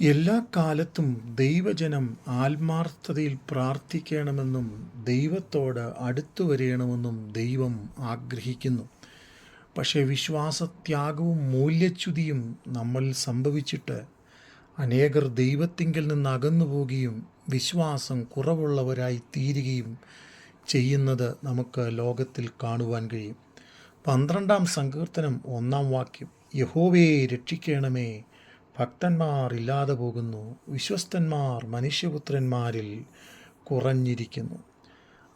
എല്ലാ കാലത്തും ദൈവജനം ആത്മാർത്ഥതയിൽ പ്രാർത്ഥിക്കണമെന്നും ദൈവത്തോട് അടുത്തു വരണമെന്നും ദൈവം ആഗ്രഹിക്കുന്നു. പക്ഷേ വിശ്വാസത്യാഗവും മൂല്യച്യുതിയും നമ്മൾ സംഭവിച്ചിട്ട് അനേകർ ദൈവത്തിങ്കിൽ നിന്ന് അകന്നു പോകുകയും വിശ്വാസം കുറവുള്ളവരായി തീരുകയും ചെയ്യുന്നത് നമുക്ക് ലോകത്തിൽ കാണുവാൻ കഴിയും. പന്ത്രണ്ടാം സങ്കീർത്തനം ഒന്നാം വാക്യം. യഹോവയെ രക്ഷിക്കണമേ ഭക്തന്മാർ ഇല്ലാതെ പോകുന്നു. വിശ്വസ്തന്മാർ മനുഷ്യപുത്രന്മാരിൽ കുറഞ്ഞിരിക്കുന്നു.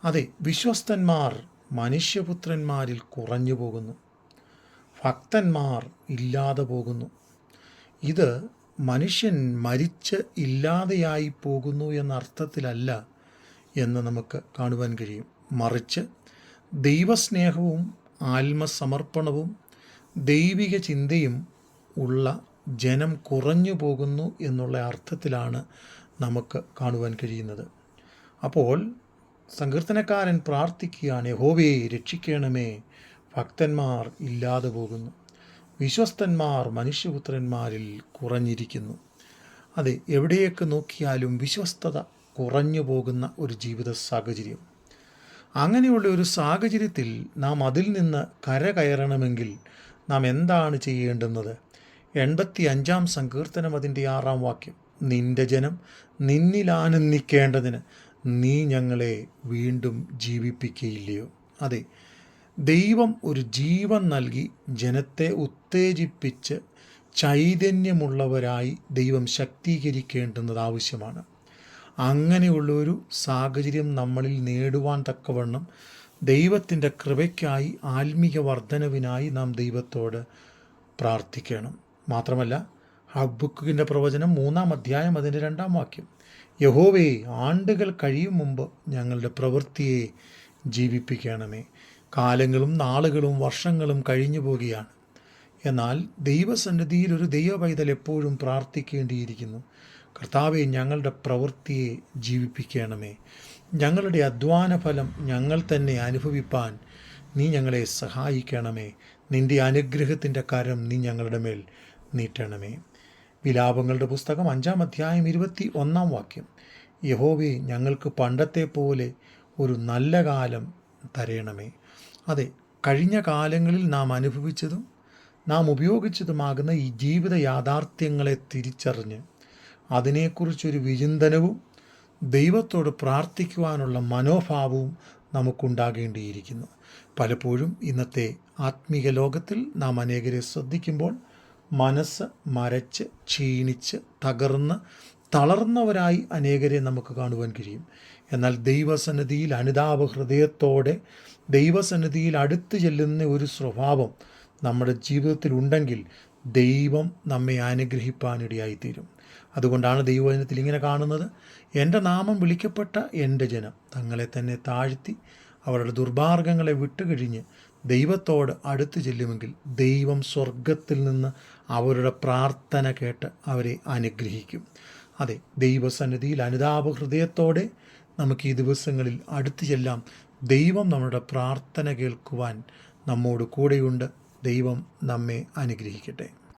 അതെ വിശ്വസ്തന്മാർ മനുഷ്യപുത്രന്മാരിൽ കുറഞ്ഞു പോകുന്നു. ഭക്തന്മാർ ഇല്ലാതെ പോകുന്നു. ഇത് മനുഷ്യൻ മരിച്ച് ഇല്ലാതെയായി പോകുന്നു എന്ന അർത്ഥത്തിലല്ല എന്ന് നമുക്ക് കാണുവാൻ കഴിയും. മറിച്ച് ദൈവസ്നേഹവും ആത്മസമർപ്പണവും ദൈവിക ചിന്തയും ഉള്ള ജനം കുറഞ്ഞു പോകുന്നു എന്നുള്ള അർത്ഥത്തിലാണ് നമുക്ക് കാണുവാൻ കഴിയുന്നത്. അപ്പോൾ സങ്കീർത്തനക്കാരൻ പ്രാർത്ഥിക്കുകയാണ് യഹോവയെ രക്ഷിക്കണമേ. ഭക്തന്മാർ ഇല്ലാതെ പോകുന്നു. വിശ്വസ്തന്മാർ മനുഷ്യപുത്രന്മാരിൽ കുറഞ്ഞിരിക്കുന്നു. അതെ എവിടെയൊക്കെ നോക്കിയാലും വിശ്വസ്തത കുറഞ്ഞു പോകുന്ന ഒരു ജീവിത സാഹചര്യം. അങ്ങനെയുള്ള ഒരു സാഹചര്യത്തിൽ നാം അതിൽ നിന്ന് കരകയറണമെങ്കിൽ നാം എന്താണ് ചെയ്യേണ്ടുന്നത്? എൺപത്തി അഞ്ചാം സങ്കീർത്തനം അതിന്റെ ആറാം വാക്യം. നിന്റെ ജനം നിന്നിലാനന്ദിക്കേണ്ടതിന് നീ ഞങ്ങളെ വീണ്ടും ജീവിപ്പിക്കുകയില്ലയോ അതെ ദൈവം ഒരു ജീവൻ നൽകി ജനത്തെ ഉത്തേജിപ്പിച്ച് ചൈതന്യമുള്ളവരായി ദൈവം ശക്തീകരിക്കേണ്ടുന്നത് ആവശ്യമാണ്. അങ്ങനെയുള്ളൊരു സാഹചര്യം നമ്മളിൽ നേടുവാൻ തക്കവണ്ണം ദൈവത്തിന്റെ കൃപയ്ക്കായി ആത്മീയ വർധനവിനായി നാം ദൈവത്തോട് പ്രാർത്ഥിക്കണം. മാത്രമല്ല ഹബ്ബുക്കിന്റെ പ്രവചനം മൂന്നാം അധ്യായം അതിന്റെ രണ്ടാം വാക്യം. യഹോവേ ആണ്ടുകൾ കഴിയും മുമ്പ് ഞങ്ങളുടെ പ്രവൃത്തിയെ ജീവിപ്പിക്കണമേ. കാലങ്ങളും നാളുകളും വർഷങ്ങളും കഴിഞ്ഞു പോകുകയാണ്. എന്നാൽ ദൈവസന്നിധിയിൽ ഒരു ദൈവ പൈതൽ എപ്പോഴും പ്രാർത്ഥിക്കേണ്ടിയിരിക്കുന്നു. കർത്താവെ ഞങ്ങളുടെ പ്രവൃത്തിയെ ജീവിപ്പിക്കണമേ. ഞങ്ങളുടെ അധ്വാന ഫലം ഞങ്ങൾ തന്നെ അനുഭവിപ്പാൻ നീ ഞങ്ങളെ സഹായിക്കണമേ. നിന്റെ അനുഗ്രഹത്തിന്റെ കരം നീ ഞങ്ങളുടെ മേൽ നീട്ടണമേ. വിലാപങ്ങളുടെ പുസ്തകം അഞ്ചാം അധ്യായം ഇരുപത്തി ഒന്നാം വാക്യം. യഹോവെ ഞങ്ങൾക്ക് പണ്ടത്തെ പോലെ ഒരു നല്ല കാലം തരയണമേ അതെ കഴിഞ്ഞ കാലങ്ങളിൽ നാം അനുഭവിച്ചതും നാം ഉപയോഗിച്ചതുമാകുന്ന ഈ ജീവിത യാഥാർത്ഥ്യങ്ങളെ തിരിച്ചറിഞ്ഞ് അതിനെക്കുറിച്ചൊരു വിചിന്തനവും ദൈവത്തോട് പ്രാർത്ഥിക്കുവാനുള്ള മനോഭാവവും നമുക്കുണ്ടാകേണ്ടിയിരിക്കുന്നു. പലപ്പോഴും ഇന്നത്തെ ആത്മീക ലോകത്തിൽ നാം അനേകരെ ശ്രദ്ധിക്കുമ്പോൾ മനസ്സ് മരച്ച് ക്ഷീണിച്ച് തകർന്ന് തളർന്നവരായി അനേകരെ നമുക്ക് കാണുവാൻ കഴിയും. എന്നാൽ ദൈവസന്നിധിയിൽ അനുതാപ ഹൃദയത്തോടെ ദൈവസന്നിധിയിൽ അടുത്ത് ചെല്ലുന്ന ഒരു സ്വഭാവം നമ്മുടെ ജീവിതത്തിൽ ഉണ്ടെങ്കിൽ ദൈവം നമ്മെ അനുഗ്രഹിപ്പാനിടയായിത്തീരും. അതുകൊണ്ടാണ് ദൈവവചനത്തിൽ ഇങ്ങനെ കാണുന്നത്. എന്റെ നാമം വിളിക്കപ്പെട്ട എന്റെ ജനം തങ്ങളെ തന്നെ താഴ്ത്തി അവരുടെ ദുർമാർഗങ്ങളെ വിട്ടുകഴിഞ്ഞ് ദൈവത്തോട് അടുത്ത് ചെല്ലുമെങ്കിൽ ദൈവം സ്വർഗത്തിൽ നിന്ന് അവരുടെ പ്രാർത്ഥന കേട്ട് അവരെ അനുഗ്രഹിക്കും. അതെ ദൈവസന്നിധിയിൽ അനുതാപ ഹൃദയത്തോടെ നമുക്ക് ഈ ദിവസങ്ങളിൽ അടുത്തു ചെല്ലാം ദൈവം നമ്മുടെ പ്രാർത്ഥന കേൾക്കുവാൻ നമ്മോട് കൂടെയുണ്ട്. ദൈവം നമ്മെ അനുഗ്രഹിക്കട്ടെ.